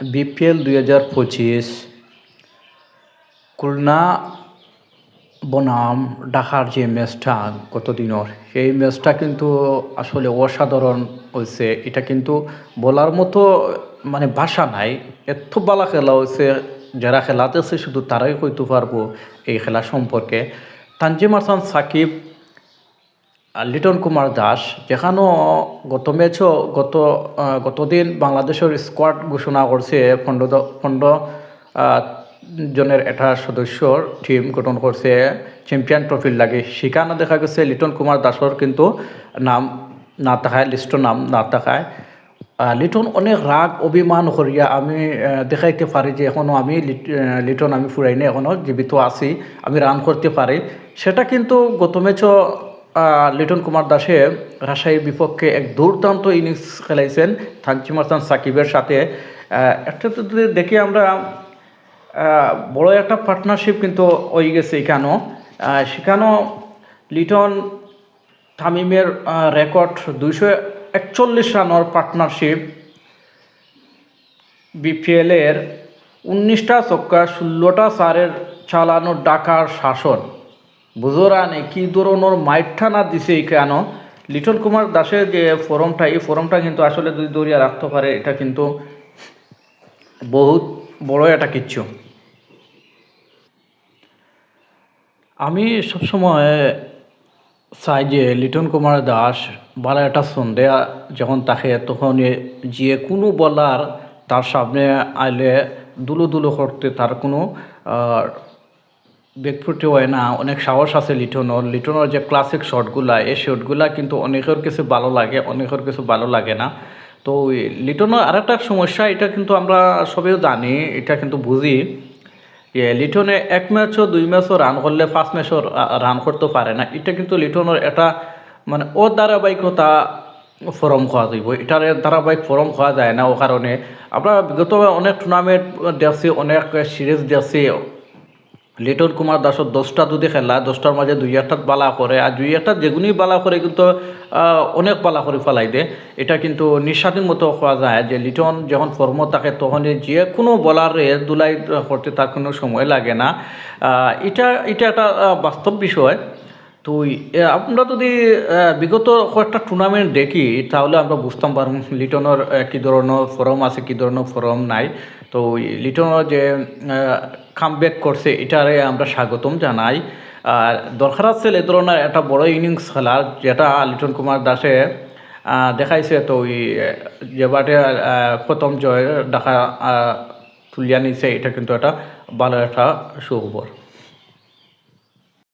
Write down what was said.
BPL দুই হাজার পঁচিশ, খুলনা বনাম, ঢাকার যে ম্যাচটা গতদিনের, সেই ম্যাচটা কিন্তু আসলে অসাধারণ হয়েছে। এটা কিন্তু বলার মতো মানে ভাষা নাই, এত বালা খেলা হয়েছে, যারা খেলাতেছে শুধু তারাই কইতে পারব এই খেলা সম্পর্কে। তানজিম হাসান সাকিব লিটন কুমার দাস যেখানেও গত ম্যাচও গত গতদিন বাংলাদেশের স্কোয়াড ঘোষণা করছে পনেরো পনেরো জনের এটা সদস্যর টিম গঠন করছে চ্যাম্পিয়ন ট্রফির লাগে। সেখানে দেখা গেছে লিটন কুমার দাসর কিন্তু নাম না থাকায় লিস্টর নাম না থাকায়। লিটন অনেক রাগ, অভিমান করিয়া আমি দেখাইতে পারি যে এখনও আমি লিটন আমি ফুরাইনি এখনও জীবিত আছি, আমি রান করতে পারি। সেটা কিন্তু গত ম্যাচও লিটন কুমার দাসে রাজশাহীর বিপক্ষে এক দুর্দান্ত ইনিংস খেলাইছেন থানচিম হাসান সাকিবের সাথে। একটা যদি দেখি আমরা বড় একটা পার্টনারশিপ কিন্তু হয়ে গেছে এখানেও। সেখানেও লিটন তামিমের রেকর্ড দুইশো একচল্লিশ রানের পার্টনারশিপ বিপিএলের উনিশটা চক্কা ষোলোটা চারের চালানো ডাকার শাসন। বুঝোরানে কি ধরনের মাইঠানা দিছে কেন লিটল কুমার দাসের যে ফরমটা এই ফরমটা কিন্তু আসলে যদি দরিয়া রাখতে পারে এটা কিন্তু বহুত বড় একটা কিচ্ছু আমি সবসময় চাই যে লিটন কুমার দাস ভালো একটা সন্দেহ, যখন তাকে তখন যে কোনো বলার তার সামনে আইলে দুলো দুলো করতে তার কোনো ব্যাকফুটে হয় না, অনেক সাহস আছে লিটনর। লিটনর যে ক্লাসিক শটগুলা এই শটগুলা কিন্তু অনেকের কিছু ভালো লাগে, অনেকের কিছু ভালো লাগে না। তো লিটনের আরেকটা সমস্যা, এটা কিন্তু আমরা সবেও জানি, এটা কিন্তু বুঝি। যে লিটনে এক ম্যাচও দুই ম্যাচও রান করলে ফার্স্ট ম্যাচও রান করতে পারে না। এটা কিন্তু লিটনের একটা মানে ও ধারাবাহিকতা ফরম খাওয়া যাইব। এটার ধারাবাহিক ফরম খাওয়া যায় না ও কারণে। আমরা বিগত অনেক টুর্নামেন্ট দেখছি, অনেক সিরিজ দেখছি লিটন কুমার দাসর দশটা দুধে খেলা দশটার মাঝে দুই একটাত বালা করে আর দুই একটা যেগুনি বালা করে কিন্তু অনেক বালা করে ফেলাই দেয়। এটা কিন্তু নিঃস্বাধীন মতো হওয়া যায় যে লিটন যখন ফর্ম থাকে, তখন যে কোনো বলারে দুলাই করতে তার কোনো সময় লাগে না। এটা এটা একটা বাস্তব বিষয়। তো আমরা যদি বিগত কয়েকটা টুর্নামেন্ট দেখি তাহলে আমরা বুঝতাম পারব লিটনের কী ধরনের ফরম আছে কী ধরনের ফরম নাই। তো লিটনের যে কামব্যাক করছে এটারে আমরা স্বাগতম জানাই। আর দরকার আছে এ ধরনের একটা বড় ইনিংস খেলার যেটা লিটন কুমার দাসে দেখাইছে। তো ওই যেবারে আহ, প্রথম জয় দেখা তুলিয়া নিছে এটা কিন্তু একটা ভালো একটা সুখবর।